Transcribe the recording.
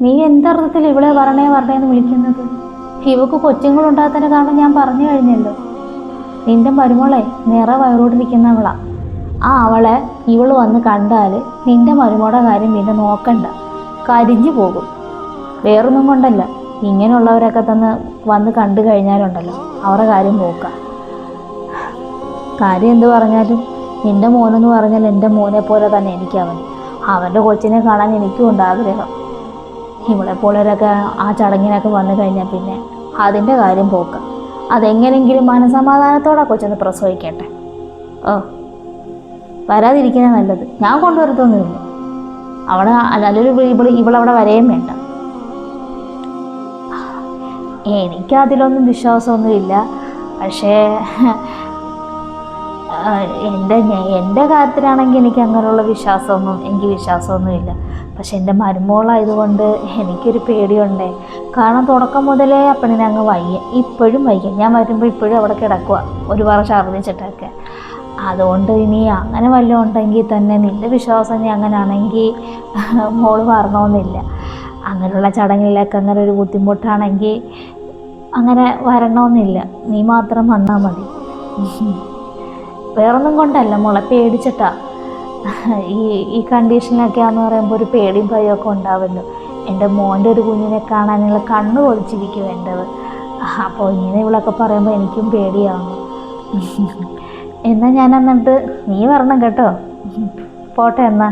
നീ എന്തർത്ഥത്തിൽ ഇവളെ വരണേ വരണേ എന്ന് വിളിക്കുന്നത്? ഇവക്ക് കൊച്ചുങ്ങളുണ്ടാകാത്തതിന്റെ കാരണം ഞാൻ പറഞ്ഞു കഴിഞ്ഞല്ലോ. നിന്റെ മരുമോളെ നിറ വയറോടിരിക്കുന്നവളാ. ആ അവളെ ഇവൾ വന്ന് കണ്ടാൽ നിന്റെ മരുമോടെ കാര്യം പിന്നെ നോക്കണ്ട. കരിഞ്ഞു പോകും. വേറൊന്നും കൊണ്ടല്ല. ഇങ്ങനെയുള്ളവരൊക്കെ തന്നെ വന്ന് കണ്ടു കഴിഞ്ഞാലുണ്ടല്ലോ. അവരുടെ കാര്യം പോക്കാം കാര്യം എന്ത് പറഞ്ഞാലും നിന്റെ മോനെന്ന് പറഞ്ഞാൽ എന്റെ മോനെ പോലെ തന്നെ എനിക്കവൻ. അവൻ അവന്റെ കൊച്ചിനെ കാണാൻ എനിക്കും ഉണ്ട് ആഗ്രഹം. ഇവളെ പോലൊരൊക്കെ ആ ചടങ്ങിനൊക്കെ വന്നു കഴിഞ്ഞാൽ പിന്നെ അതിന്റെ കാര്യം പോക്ക്. അതെങ്ങനെങ്കിലും മനസമാധാനത്തോടെ കൊച്ചൊന്ന് പ്രസവിക്കട്ടെ. ഓ വരാതിരിക്കുന്ന നല്ലത്. ഞാൻ കൊണ്ടുവരത്തൊന്നുമില്ല. അവിടെ നല്ലൊരു ഇവൾ ഇവളവിടെ വരെയും വേണ്ട. എനിക്കതിലൊന്നും വിശ്വാസമൊന്നുമില്ല. പക്ഷേ എന്റെ എന്റെ കാര്യത്തിലാണെങ്കിൽ എനിക്ക് അങ്ങനെയുള്ള വിശ്വാസമൊന്നും എനിക്ക് വിശ്വാസമൊന്നുമില്ല. പക്ഷെ എന്റെ മരുമോളായതുകൊണ്ട് എനിക്കൊരു പേടിയുണ്ടേ. കാരണം തുടക്കം മുതലേ അപ്പണിനെ അങ്ങ് വയ്യ ഇപ്പോഴും വയ്യ. ഞാൻ വരുമ്പോൾ ഇപ്പോഴും അവിടെ കിടക്കുക ഒരു ഒരുപാട് ഛർദ്ദിച്ചിട്ടൊക്കെ അതുകൊണ്ട് ഇനി അങ്ങനെ വല്ലതും ഉണ്ടെങ്കിൽ തന്നെ നിന്റെ വിശ്വാസം ഇനി അങ്ങനെ ആണെങ്കിൽ മോൾ വരണമെന്നില്ല. അങ്ങനെയുള്ള ചടങ്ങിലൊക്കെ അങ്ങനെ ഒരു ബുദ്ധിമുട്ടാണെങ്കിൽ അങ്ങനെ വരണമെന്നില്ല. നീ മാത്രം വന്നാൽ മതി. വേറൊന്നും കൊണ്ടല്ല മോളെ പേടിച്ചിട്ടാ. ഈ ഈ കണ്ടീഷനിലൊക്കെ ആന്ന് പറയുമ്പോൾ ഒരു പേടിയും ഭയമൊക്കെ ഉണ്ടാവുമല്ലോ എന്റെ മോന്റെ ഒരു കുഞ്ഞിനെ കാണാനുള്ള കണ്ണ് പൊളിച്ചിരിക്കും എന്റെത് അപ്പോൾ ഇങ്ങനെ ഇവളൊക്കെ പറയുമ്പോൾ എനിക്കും പേടിയാവുന്നു. എന്നാൽ ഞാൻ എന്നിട്ട് നീ വരണം കേട്ടോ. പോട്ടെ എന്നാ.